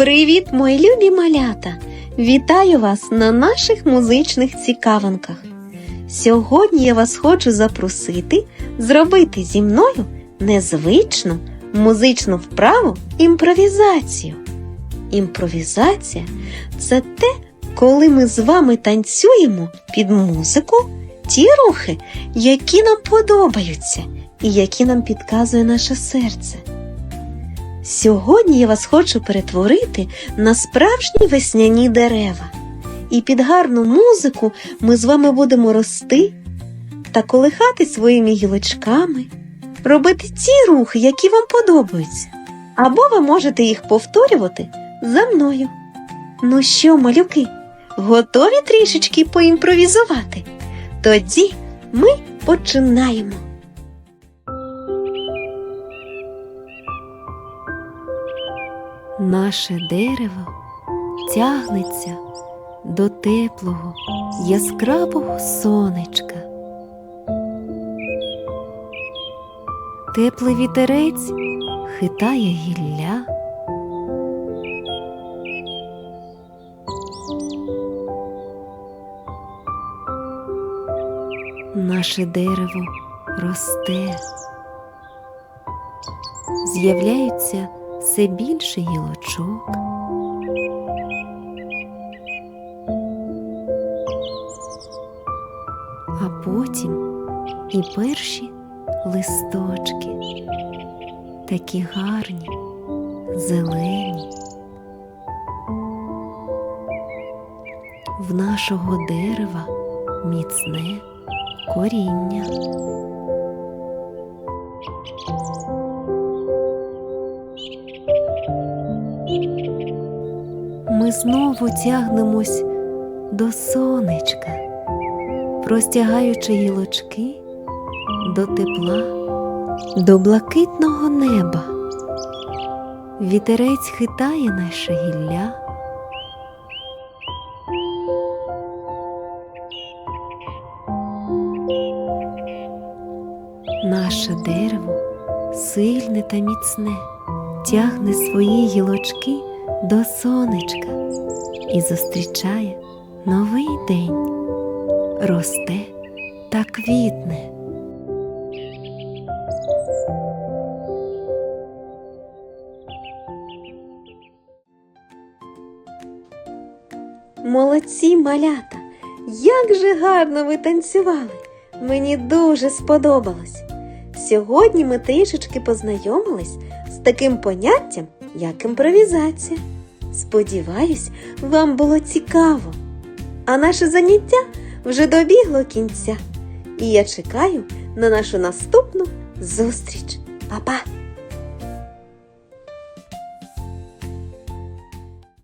Привіт, мої любі малята! Вітаю вас на наших музичних цікавинках. Сьогодні я вас хочу запросити зробити зі мною незвичну музичну вправу імпровізацію. Імпровізація це те, коли ми з вами танцюємо під музику ті рухи, які нам подобаються і які нам підказує наше серце. Сьогодні я вас хочу перетворити на справжні весняні дерева. І під гарну музику ми з вами будемо рости та колихати своїми гілочками, робити ті рухи, які вам подобаються. Або ви можете їх повторювати за мною. Ну що, малюки, готові трішечки поімпровізувати? Тоді ми починаємо. Наше дерево тягнеться до теплого, яскравого сонечка. Теплий вітерець хитає гілля. Наше дерево росте. З'являються все більше гілочок. А потім і перші листочки, такі гарні, зелені. В нашого дерева міцне коріння. Ми знову тягнемось до сонечка, простягаючи гілочки до тепла, до блакитного неба. Вітерець хитає наше гілля. Наше дерево сильне та міцне, тягне свої гілочки до сонечка і зустрічає новий день, росте та квітне. Молодці малята! Як же гарно ви танцювали! Мені дуже сподобалось. Сьогодні ми трішечки познайомились з таким поняттям, як імпровізація. Сподіваюсь, вам було цікаво. А наше заняття вже добігло кінця. І я чекаю на нашу наступну зустріч. Па-па!